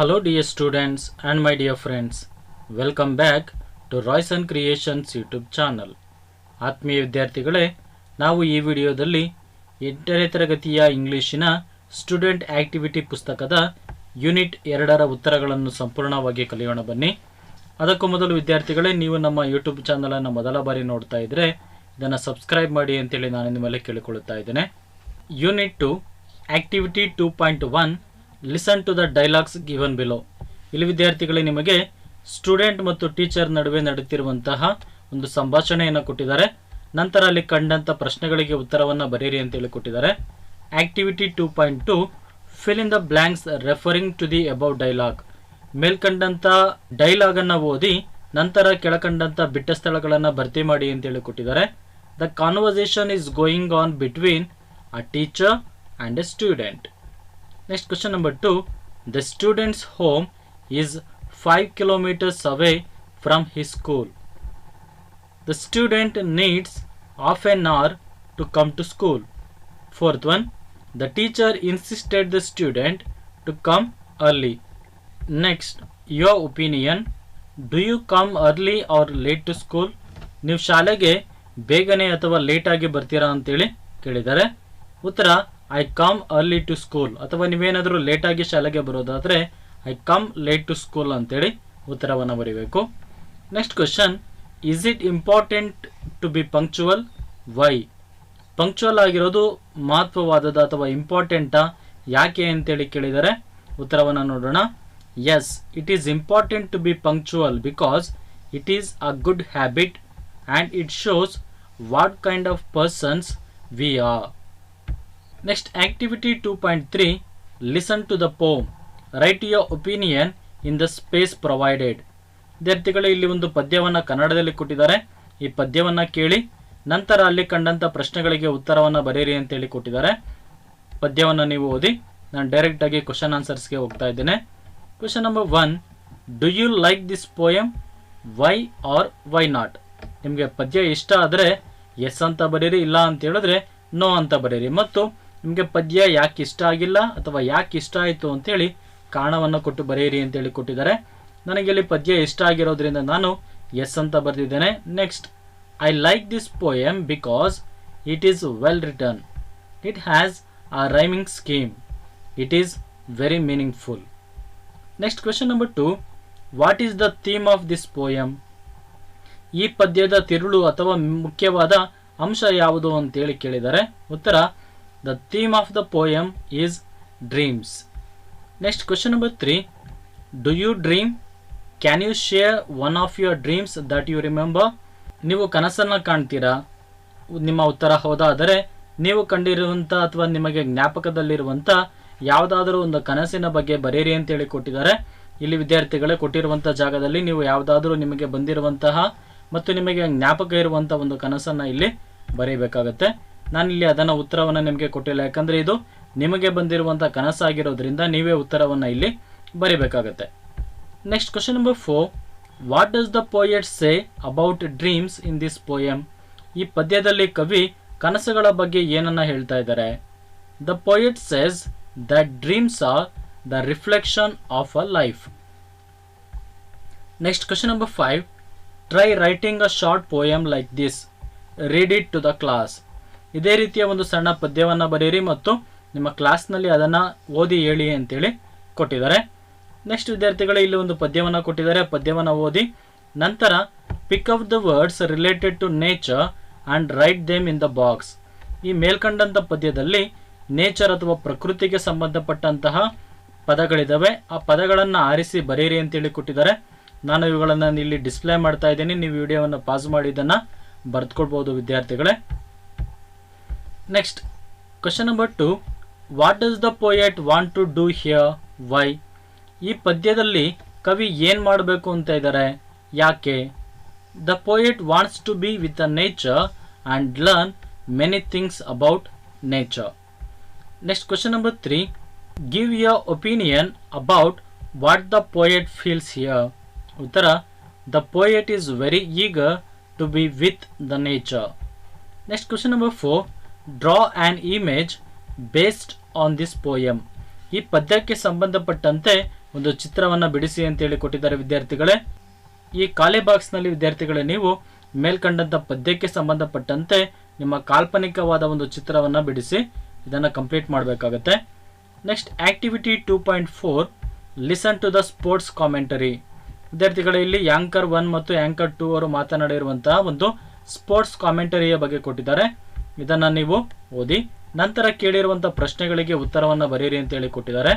Hello, dear students and my dear friends. Welcome back to Royson creations YouTube channel ಆತ್ಮೀಯ ವಿದ್ಯಾರ್ಥಿಗಳೇ ನಾವು ಈ ವಿಡಿಯೋದಲ್ಲಿ ಎಂಟನೇ ತರಗತಿಯ ಇಂಗ್ಲಿಶಿನ ಸ್ಟೂಡೆಂಟ್ ಆಕ್ಟಿವಿಟಿ ಪುಸ್ತಕದ ಯೂನಿಟ್ ಎರಡರ ಉತ್ತರಗಳನ್ನು ಸಂಪೂರ್ಣವಾಗಿ ಕಲಿಯೋಣ ಬನ್ನಿ. ಅದಕ್ಕೂ ಮೊದಲು ವಿದ್ಯಾರ್ಥಿಗಳೇ ನೀವು ನಮ್ಮ ಯೂಟ್ಯೂಬ್ ಚಾನಲನ್ನು ಮೊದಲ ಬಾರಿ ನೋಡ್ತಾ ಇದ್ದರೆ ಇದನ್ನು ಸಬ್ಸ್ಕ್ರೈಬ್ ಮಾಡಿ ಅಂತೇಳಿ ನಾನು ನಿಮ್ಮಲ್ಲಿ ಕೇಳಿಕೊಳ್ಳುತ್ತಾ ಇದ್ದೇನೆ. Unit two activity two point one listen to the dialogues given below ಇಲ್ಲಿ ವಿದ್ಯಾರ್ಥಿಗಳೇ ನಿಮಗೆ ಸ್ಟೂಡೆಂಟ್ ಮತ್ತು ಟೀಚರ್ ನಡುವೆ ನಡೆಯುತ್ತಿರುವಂತಹ ಒಂದು ಸಂಭಾಷಣೆಯನ್ನು ಕೊಟ್ಟಿದ್ದಾರೆ. ನಂತರ ಅಲ್ಲಿ ಕಂಡಂಥ ಪ್ರಶ್ನೆಗಳಿಗೆ ಉತ್ತರವನ್ನು ಬರೆಯಿರಿ ಅಂತೇಳಿ ಕೊಟ್ಟಿದ್ದಾರೆ. Activity two point two fill in the blanks referring to the above dialogue ಮೇಲ್ಕಂಡಂಥ ಡೈಲಾಗನ್ನು ಓದಿ, ನಂತರ ಕೆಳಕಂಡಂಥ ಬಿಟ್ಟ ಸ್ಥಳಗಳನ್ನು ಭರ್ತಿ ಮಾಡಿ ಅಂತೇಳಿ ಕೊಟ್ಟಿದ್ದಾರೆ. The conversation is going on between a teacher and a student next question number two the students home is five kilometres away from he school the student needs half an hour to come to school fourth one the teacher insisted the student to come early next your opinion do you come early or late to school ನೀವು ಶಾಲೆಗೆ ಬೇಗನೆ ಅಥವಾ ಲೇಟಾಗಿ ಬರ್ತೀರಾ ಅಂತೇಳಿ ಕೇಳಿದ್ದಾರೆ. ಉತ್ತರ I come early to school ಅಥವಾ ನೀವೇನಾದರೂ ಲೇಟಾಗಿ ಶಾಲೆಗೆ ಬರೋದಾದರೆ I come late to school ಅಂತೇಳಿ ಉತ್ತರವನ್ನು ಬರೀಬೇಕು. Next question is it important to be punctual why punctual ಆಗಿರೋದು ಮಹತ್ವವಾದದ ಅಥವಾ ಇಂಪಾರ್ಟೆಂಟಾ ಯಾಕೆ ಅಂತೇಳಿ ಕೇಳಿದರೆ, ಉತ್ತರವನ್ನು ನೋಡೋಣ. Yes it is important to be punctual because it is a good habit and it shows what kind of persons we are next activity two point three listen to the poem write your opinion in the space provided ವಿದ್ಯಾರ್ಥಿಗಳು, ಇಲ್ಲಿ ಒಂದು ಪದ್ಯವನ್ನು ಕನ್ನಡದಲ್ಲಿ ಕೊಟ್ಟಿದ್ದಾರೆ. ಈ ಪದ್ಯವನ್ನು ಕೇಳಿ, ನಂತರ ಅಲ್ಲಿ ಕಂಡಂಥ ಪ್ರಶ್ನೆಗಳಿಗೆ ಉತ್ತರವನ್ನು ಬರೆಯಿರಿ ಅಂತೇಳಿ ಕೊಟ್ಟಿದ್ದಾರೆ. ಪದ್ಯವನ್ನು ನೀವು ಓದಿ, ನಾನು ಡೈರೆಕ್ಟಾಗಿ ಕ್ವಶನ್ ಆನ್ಸರ್ಸ್ಗೆ ಹೋಗ್ತಾ ಇದ್ದೇನೆ. Question number one do you like this poem why or why not ನಿಮಗೆ ಪದ್ಯ ಇಷ್ಟ ಆದರೆ ಎಸ್ ಅಂತ ಬರೀರಿ ಇಲ್ಲ ಅಂತ ಹೇಳಿದ್ರೆ ನೋ ಅಂತ ಬರೀರಿ ಮತ್ತು ನಿಮಗೆ ಪದ್ಯ ಯಾಕೆ ಇಷ್ಟ ಆಗಿಲ್ಲ ಅಥವಾ ಯಾಕೆ ಇಷ್ಟ ಆಯಿತು ಅಂತೇಳಿ ಕಾರಣವನ್ನು ಕೊಟ್ಟು ಬರೆಯಿರಿ ಅಂತೇಳಿ ಕೊಟ್ಟಿದ್ದಾರೆ. ನನಗೆ ಇಲ್ಲಿ ಪದ್ಯ ಇಷ್ಟ ಆಗಿರೋದ್ರಿಂದ ನಾನು ಎಸ್ ಅಂತ ಬರೆದಿದ್ದೇನೆ. Next I like this poem because it is well written it has a rhyming scheme it is very meaningful next question number two what is the theme of this poem ಈ ಪದ್ಯದ ತಿರುಳು ಅಥವಾ ಮುಖ್ಯವಾದ ಅಂಶ ಯಾವುದು ಅಂತೇಳಿ ಕೇಳಿದ್ದಾರೆ. ಉತ್ತರ the theme of the poem is dreams. Next question number three. Do you dream? Can you share one of your dreams that you remember ನೀವು ಕನಸನ್ನು ಕಾಣ್ತೀರಾ ನಿಮ್ಮ ಉತ್ತರ ಹೋದಾದರೆ, ನೀವು ಕಂಡಿರುವಂಥ ಅಥವಾ ನಿಮಗೆ ಜ್ಞಾಪಕದಲ್ಲಿರುವಂಥ ಯಾವುದಾದರೂ ಒಂದು ಕನಸಿನ ಬಗ್ಗೆ ಬರೆಯಿರಿ ಅಂತೇಳಿ ಕೊಟ್ಟಿದ್ದಾರೆ ಇಲ್ಲಿ ವಿದ್ಯಾರ್ಥಿಗಳೇ ಕೊಟ್ಟಿರುವಂಥ ಜಾಗದಲ್ಲಿ ನೀವು ಯಾವುದಾದರೂ ನಿಮಗೆ ಬಂದಿರುವಂತಹ ಮತ್ತು ನಿಮಗೆ ಜ್ಞಾಪಕ ಇರುವಂಥ ಒಂದು ಕನಸನ್ನು ಇಲ್ಲಿ ಬರೀಬೇಕಾಗತ್ತೆ ನಾನಿಲ್ಲಿ ಅದನ್ನು ಉತ್ತರವನ್ನು ನಿಮಗೆ ಕೊಟ್ಟಿಲ್ಲ. ಯಾಕಂದರೆ ಇದು ನಿಮಗೆ ಬಂದಿರುವಂಥ ಕನಸಾಗಿರೋದ್ರಿಂದ ನೀವೇ ಉತ್ತರವನ್ನು ಇಲ್ಲಿ ಬರೀಬೇಕಾಗತ್ತೆ. Next question number four what does the poet say about dreams in this poem ಈ ಪದ್ಯದಲ್ಲಿ ಕವಿ ಕನಸುಗಳ ಬಗ್ಗೆ ಏನನ್ನ ಹೇಳ್ತಾ ಇದ್ದಾರೆ? The poet says that dreams are the reflection of a life next question number five try writing a short poem like this read it to the class ಇದೇ ರೀತಿಯ ಒಂದು ಸಣ್ಣ ಪದ್ಯವನ್ನು ಬರೆಯಿರಿ ಮತ್ತು ನಿಮ್ಮ ಕ್ಲಾಸ್ನಲ್ಲಿ ಅದನ್ನು ಓದಿ ಹೇಳಿ ಅಂತೇಳಿ ಕೊಟ್ಟಿದ್ದಾರೆ. ನೆಕ್ಸ್ಟ್ ವಿದ್ಯಾರ್ಥಿಗಳೇ ಇಲ್ಲಿ ಒಂದು ಪದ್ಯವನ್ನು ಕೊಟ್ಟಿದ್ದಾರೆ. ಪದ್ಯವನ್ನು ಓದಿ, ನಂತರ pick up the words related to nature and write them in the box ಈ ಮೇಲ್ಕಂಡಂಥ ಪದ್ಯದಲ್ಲಿ ನೇಚರ್ ಅಥವಾ ಪ್ರಕೃತಿಗೆ ಸಂಬಂಧಪಟ್ಟಂತಹ ಪದಗಳಿದ್ದಾವೆ ಆ ಪದಗಳನ್ನು ಆರಿಸಿ ಬರೆಯಿರಿ ಅಂತೇಳಿ ಕೊಟ್ಟಿದ್ದಾರೆ. ನಾನು ಇವುಗಳನ್ನು ಇಲ್ಲಿ ಡಿಸ್ಪ್ಲೇ ಮಾಡ್ತಾ ಇದ್ದೀನಿ. ನೀವು ವಿಡಿಯೋವನ್ನು ಪಾಸ್ ಮಾಡಿ ಇದನ್ನು ಬರೆದುಕೊಳ್ಬೋದು ವಿದ್ಯಾರ್ಥಿಗಳೇ. Next question number two what does the poet want to do here why ಈ ಪದ್ಯದಲ್ಲಿ ಕವಿ ಏನು ಮಾಡಬೇಕು ಅಂತ ಇದ್ದಾರೆ ಯಾಕೆ? The poet wants to be with a nature and learn many things about nature next question number three give your opinion about what the poet feels here ಉತ್ತರ the poet is very eager to be with the nature next question number four draw an image based on this poem ಈ ಪದ್ಯಕ್ಕೆ ಸಂಬಂಧಪಟ್ಟಂತೆ ಒಂದು ಚಿತ್ರವನ್ನು ಬಿಡಿಸಿ ಅಂತೇಳಿ ಕೊಟ್ಟಿದ್ದಾರೆ ವಿದ್ಯಾರ್ಥಿಗಳೇ. ಈ ಖಾಲಿ ಬಾಕ್ಸ್ನಲ್ಲಿ ವಿದ್ಯಾರ್ಥಿಗಳೇ, ನೀವು ಮೇಲ್ಕಂಡಂಥ ಪದ್ಯಕ್ಕೆ ಸಂಬಂಧಪಟ್ಟಂತೆ ನಿಮ್ಮ ಕಾಲ್ಪನಿಕವಾದ ಒಂದು ಚಿತ್ರವನ್ನು ಬಿಡಿಸಿ, ಇದನ್ನು ಕಂಪ್ಲೀಟ್ ಮಾಡಬೇಕಾಗತ್ತೆ. Next activity two point four listen to the sports commentary ವಿದ್ಯಾರ್ಥಿಗಳೇ, ಇಲ್ಲಿ ಆ್ಯಂಕರ್ ಒನ್ ಮತ್ತು ಆ್ಯಂಕರ್ ಟೂ ಅವರು ಮಾತನಾಡಿರುವಂತಹ ಒಂದು ಸ್ಪೋರ್ಟ್ಸ್ ಕಾಮೆಂಟರಿಯ ಬಗ್ಗೆ ಕೊಟ್ಟಿದ್ದಾರೆ. ಇದನ್ನು ನೀವು ಓದಿ ನಂತರ ಕೇಳಿರುವಂಥ ಪ್ರಶ್ನೆಗಳಿಗೆ ಉತ್ತರವನ್ನು ಬರೀರಿ ಅಂತೇಳಿ ಕೊಟ್ಟಿದ್ದಾರೆ.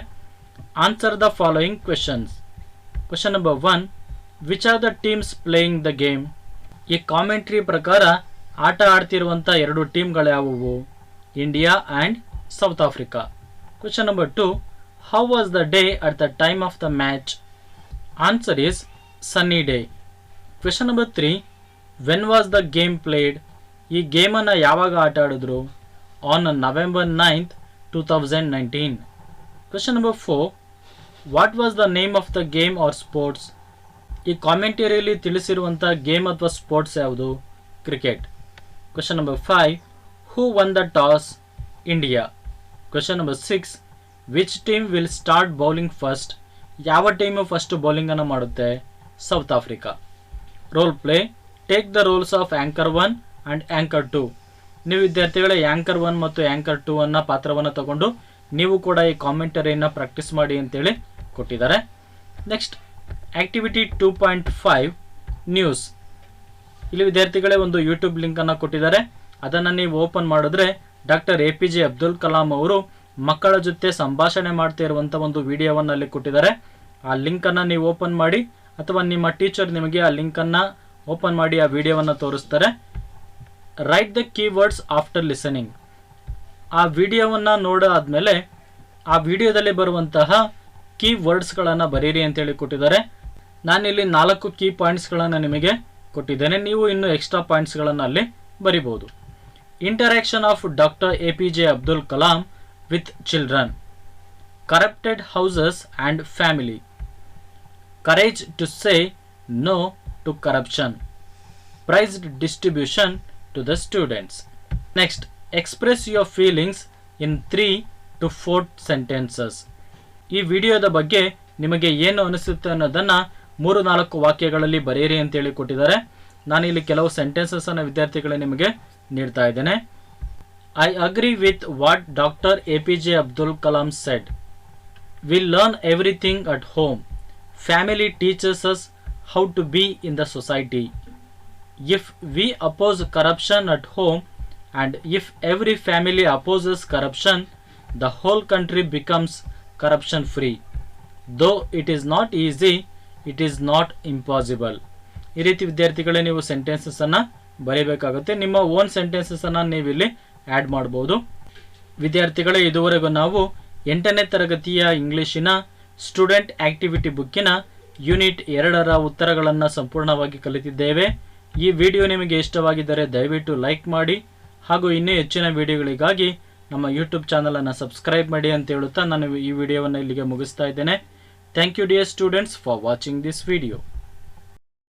Answer the following questions question number one which are the teams playing the game ಈ ಕಾಮೆಂಟ್ರಿ ಪ್ರಕಾರ ಆಟ ಆಡ್ತಿರುವಂಥ ಎರಡು ಟೀಮ್ಗಳು ಯಾವುವು? India and South Africa question number two how was the day at the time of the match answer is sunny day question number three when was the game played ಈ ಗೇಮನ್ನು ಯಾವಾಗ ಆಟ ಆಡಿದ್ರು? On November ninth two thousand nineteen question number four what was the name of the game or sports ಈ ಕಾಮೆಂಟರಿಯಲ್ಲಿ ತಿಳಿಸಿರುವಂಥ game ಅಥವಾ sports ಯಾವುದು? Cricket question number five who won the toss India question number six which team will start bowling first ಯಾವ team first ಬೌಲಿಂಗನ್ನು ಮಾಡುತ್ತೆ? South Africa role play take the roles of anchor one and anchor two ನೀವು ವಿದ್ಯಾರ್ಥಿಗಳೇ anchor one ಮತ್ತು anchor two ಅನ್ನ ಪಾತ್ರವನ್ನು ತಗೊಂಡು ನೀವು ಕೂಡ ಈ ಕಾಮೆಂಟರಿಯನ್ನು ಪ್ರಾಕ್ಟೀಸ್ ಮಾಡಿ ಅಂತೇಳಿ ಕೊಟ್ಟಿದ್ದಾರೆ. Next activity two point five news ಇಲ್ಲಿ ವಿದ್ಯಾರ್ಥಿಗಳೇ ಒಂದು ಯೂಟ್ಯೂಬ್ ಲಿಂಕನ್ನು ಕೊಟ್ಟಿದ್ದಾರೆ. ಅದನ್ನು ನೀವು ಓಪನ್ ಮಾಡಿದ್ರೆ doctor A P J Abdul Kalam ಅವರು ಮಕ್ಕಳ ಜೊತೆ ಸಂಭಾಷಣೆ ಮಾಡ್ತಾ ಇರುವಂಥ ಒಂದು ವಿಡಿಯೋವನ್ನು ಅಲ್ಲಿ ಕೊಟ್ಟಿದ್ದಾರೆ. ಆ ಲಿಂಕನ್ನು ನೀವು ಓಪನ್ ಮಾಡಿ ಅಥವಾ ನಿಮ್ಮ ಟೀಚರ್ ನಿಮಗೆ ಆ ಲಿಂಕನ್ನು ಓಪನ್ ಮಾಡಿ ಆ ವಿಡಿಯೋವನ್ನು ತೋರಿಸ್ತಾರೆ. Write the keywords after listening ಆ ವಿಡಿಯೋವನ್ನು ನೋಡಾದಮೇಲೆ ಆ ವಿಡಿಯೋದಲ್ಲಿ ಬರುವಂತಹ ಕೀ ವರ್ಡ್ಸ್ಗಳನ್ನು ಬರೀರಿ ಅಂತೇಳಿ ಕೊಟ್ಟಿದ್ದಾರೆ. ನಾನಿಲ್ಲಿ ನಾಲ್ಕು ಕೀ ಪಾಯಿಂಟ್ಸ್ಗಳನ್ನು ನಿಮಗೆ ಕೊಟ್ಟಿದ್ದೇನೆ. ನೀವು ಇನ್ನು ಎಕ್ಸ್ಟ್ರಾ ಪಾಯಿಂಟ್ಸ್ಗಳನ್ನು ಅಲ್ಲಿ ಬರಿಬೋದು. Interaction of doctor A P J Abdul Kalam with children corrupted houses and family courage to say no to corruption prized distribution to the students next express your feelings in three to four sentences ಈ ವಿಡಿಯೋದ ಬಗ್ಗೆ ನಿಮಗೆ ಏನು ಅನಿಸುತ್ತೆ ಅನ್ನೋದನ್ನು ಮೂರು ನಾಲ್ಕು ವಾಕ್ಯಗಳಲ್ಲಿ ಬರೆಯಿರಿ ಅಂತೇಳಿ ಕೊಟ್ಟಿದ್ದಾರೆ. ನಾನು ಇಲ್ಲಿ ಕೆಲವು ಸೆಂಟೆನ್ಸಸ್ಸನ್ನು ವಿದ್ಯಾರ್ಥಿಗಳು ನಿಮಗೆ ನೀಡ್ತಾ ಇದ್ದೇನೆ. I agree with what doctor A P J Abdul Kalam said we learn everything at home family teachers how to be in the society if we oppose corruption at home and if every family opposes corruption the whole country becomes corruption free though it is not easy it is not impossible ಈ ರೀತಿ ವಿದ್ಯಾರ್ಥಿಗಳೇ ನೀವು sentences ಅನ್ನ ಬರೀಬೇಕಾಗುತ್ತೆ ನಿಮ್ಮ own sentences ಅನ್ನ ನೀವು ಇಲ್ಲಿ add ಮಾಡ್ಬೋದು ವಿದ್ಯಾರ್ಥಿಗಳೇ ಇದುವರೆಗೂ ನಾವು ಎಂಟನೇ ತರಗತಿಯ ಇಂಗ್ಲಿಶಿನ ಸ್ಟೂಡೆಂಟ್ ಆಕ್ಟಿವಿಟಿ ಬುಕ್ಕಿನ ಯೂನಿಟ್ ಎರಡರ ಉತ್ತರಗಳನ್ನು ಸಂಪೂರ್ಣವಾಗಿ ಕಲಿತಿದ್ದೇವೆ ಈ ವಿಡಿಯೋ ನಿಮಗೆ ಇಷ್ಟವಾಗಿದ್ದರೆ ದಯವಿಟ್ಟು ಲೈಕ್ ಮಾಡಿ ಹಾಗೂ ಇನ್ನೂ ಹೆಚ್ಚಿನ ವಿಡಿಯೋಗಳಿಗಾಗಿ ನಮ್ಮ ಯೂಟ್ಯೂಬ್ ಚಾನಲನ್ನು ಸಬ್ಸ್ಕ್ರೈಬ್ ಮಾಡಿ ಅಂತ ಹೇಳುತ್ತಾ ನಾನು ಈ ವಿಡಿಯೋವನ್ನು ಇಲ್ಲಿಗೆ ಮುಗಿಸ್ತಾ ಇದ್ದೇನೆ. Thank you dear students for watching this video